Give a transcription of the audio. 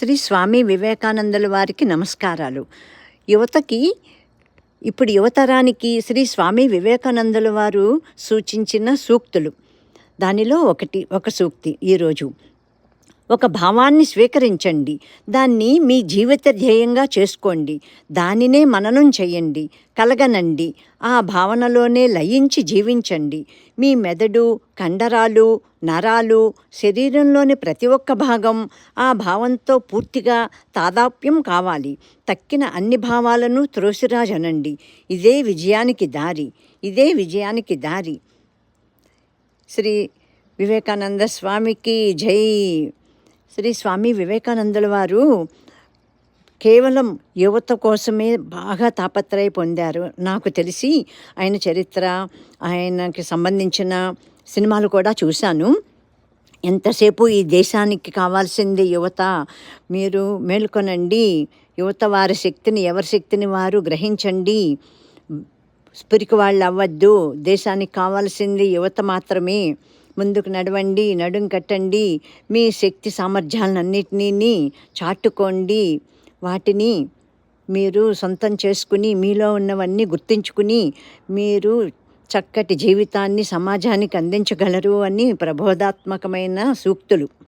శ్రీ స్వామి వివేకానందుల వారికి నమస్కారాలు. యువతకి ఇప్పుడు యువతరానికి శ్రీ స్వామి వివేకానందుల వారు సూచించిన సూక్తులు. దానిలో ఒకటి ఒక సూక్తి ఈరోజు. ఒక భావాన్ని స్వీకరించండి. దాన్ని మీ జీవిత ధ్యేయంగా చేసుకోండి. దానినే మననం చేయండి. కలగనండి. ఆ భావనలోనే లయించి జీవించండి. మీ మెదడు కండరాలు నరాలు శరీరంలోని ప్రతి ఒక్క భాగం ఆ భావంతో పూర్తిగా తాదాప్యం కావాలి. తక్కిన అన్ని భావాలను త్రోసిరాజనండి ఇదే విజయానికి దారి. ఇదే విజయానికి దారి. శ్రీ వివేకానంద స్వామికి జై. శ్రీ స్వామి వివేకానందుల వారు కేవలం యువత కోసమే బాగా తాపత్రయ పొందారు. నాకు తెలిసి ఆయన చరిత్ర ఆయనకి సంబంధించిన సినిమాలు కూడా చూశాను. ఎంతసేపు ఈ దేశానికి కావాల్సింది యువత? మీరు మేల్కొనండి. యువత వారి శక్తిని ఎవరి శక్తిని వారు గ్రహించండి. స్పిరికి వాళ్ళు అవ్వద్దు. దేశానికి కావాల్సింది యువత మాత్రమే. ముందుకు నడవండి నడుం కట్టండి మీ శక్తి సామర్థ్యాలన్నింటినీ చాటుకోండి. వాటిని మీరు సొంతం చేసుకుని మీలో ఉన్నవన్నీ గుర్తించుకుని మీరు చక్కటి జీవితాన్ని సమాజానికి అందించగలరు అని ప్రబోధాత్మకమైన సూక్తులు.